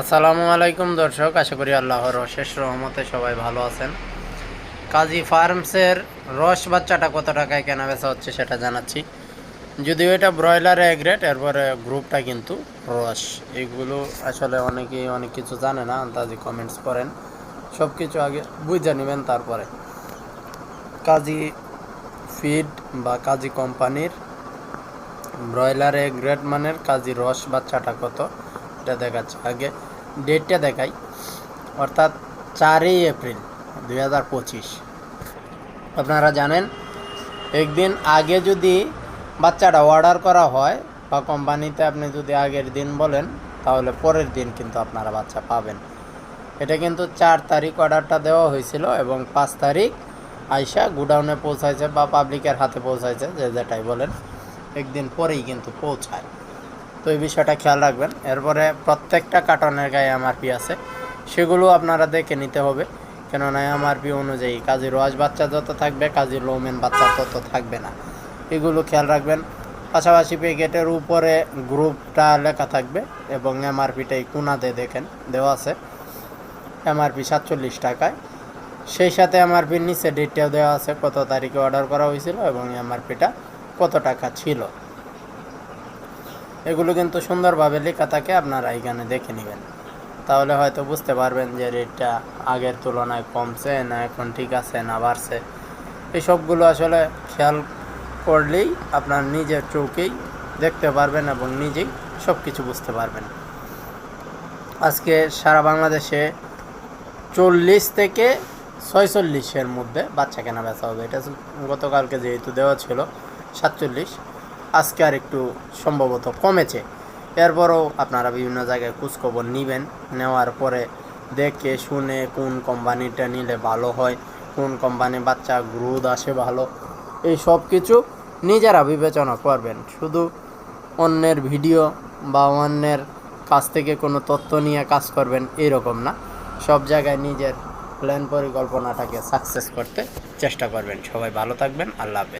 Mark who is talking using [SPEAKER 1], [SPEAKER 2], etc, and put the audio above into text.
[SPEAKER 1] আসসালামু আলাইকুম দর্শক, আশা করি আল্লাহর অশেষ রহমতে সবাই ভালো আছেন। কাজী ফার্মসের রস বাচ্চাটা কত টাকায় কেনা বেচা হচ্ছে সেটা জানাচ্ছি। যদিও এটা ব্রয়লার এগ রেট, এরপরে গ্রুপটা কিন্তু রস। এগুলো আসলে অনেকেই অনেক কিছু জানে না, আন্দাজি কমেন্টস করেন। সব কিছু আগে বুঝে নেবেন তারপরে। কাজী ফিড বা কাজী কোম্পানির ব্রয়লার এগ রেট মানের কাজী রস বাচ্চাটা কত? এটা দেখাচ্ছে। আগে ডেটটা দেখাই। অর্থাৎ চারই এপ্রিল দুই হাজার পঁচিশ। আপনারা জানেন, একদিন আগে যদি বাচ্চাটা অর্ডার করা হয় বা কোম্পানিতে আপনি যদি আগের দিন বলেন, তাহলে পরের দিন কিন্তু আপনারা বাচ্চা পাবেন। এটা কিন্তু চার তারিখ অর্ডারটা দেওয়া হয়েছিল এবং পাঁচ তারিখ আইসা গুডাউনে পৌঁছাইছে বা পাবলিকের হাতে পৌঁছাইছে, যে যেটাই বলেন, একদিন পরেই কিন্তু পৌঁছায়। তো এই বিষয়টা খেয়াল রাখবেন। এরপরে প্রত্যেকটা কার্টনের গায়ে এমআরপি আছে। সেগুলো আপনারা দেখে নিতে হবে। কেননা এমআরপি অনুযায়ী কাজী রোয়াজ বাচ্চা যত থাকবে, কাজী লোমেন বাচ্চা তত থাকবে না। এগুলো খেয়াল রাখবেন। পাশাপাশি প্যাকেটের উপরে গ্রুপটা লেখা থাকবে এবং এমআরপিটাই কোনাতে দেখেন, দেওয়া আছে। এমআরপি সাতচল্লিশ টাকায়। সেই সাথে এমআরপির নিচে ডেটটাও দেওয়া আছে কত তারিখে অর্ডার করা হয়েছিল এবং এমআরপিটা কত টাকা ছিল। এগুলো কিন্তু সুন্দরভাবে লেখা থাকে, আপনারা এখানে দেখে নেবেন। তাহলে হয়তো বুঝতে পারবেন যে রেটটা আগের তুলনায় কমছে না এখন ঠিক আছে না বাড়ছে। এই সবগুলো আসলে খেয়াল করলেই আপনার নিজের চোখেই দেখতে পারবেন এবং নিজেই সব কিছু বুঝতে পারবেন। আজকে সারা বাংলাদেশে চল্লিশ থেকে ছয়চল্লিশের মধ্যে বাচ্চা কেনা বেচা হবে। এটা গতকালকে যেহেতু দেওয়া ছিল সাতচল্লিশ আজকে আর একটু সম্ভবত কমেছে। এরপরও আপনারা বিভিন্ন জায়গায় খোঁজখবর নেবেন। নেওয়ার পরে দেখে শুনে কোন কোম্পানিটা নিলে ভালো হয়, কোন কোম্পানি বাচ্চা গ্রোথ আসে ভালো, এই সব কিছু নিজেরা বিবেচনা করবেন। শুধু অন্যের ভিডিও বা অন্যের কাছ থেকে কোনো তথ্য নিয়ে কাজ করবেন এরকম না। সব জায়গায় নিজের প্ল্যান পরিকল্পনাটাকে সাকসেস করতে চেষ্টা করবেন। সবাই ভালো থাকবেন। আল্লাহ হাফেজ।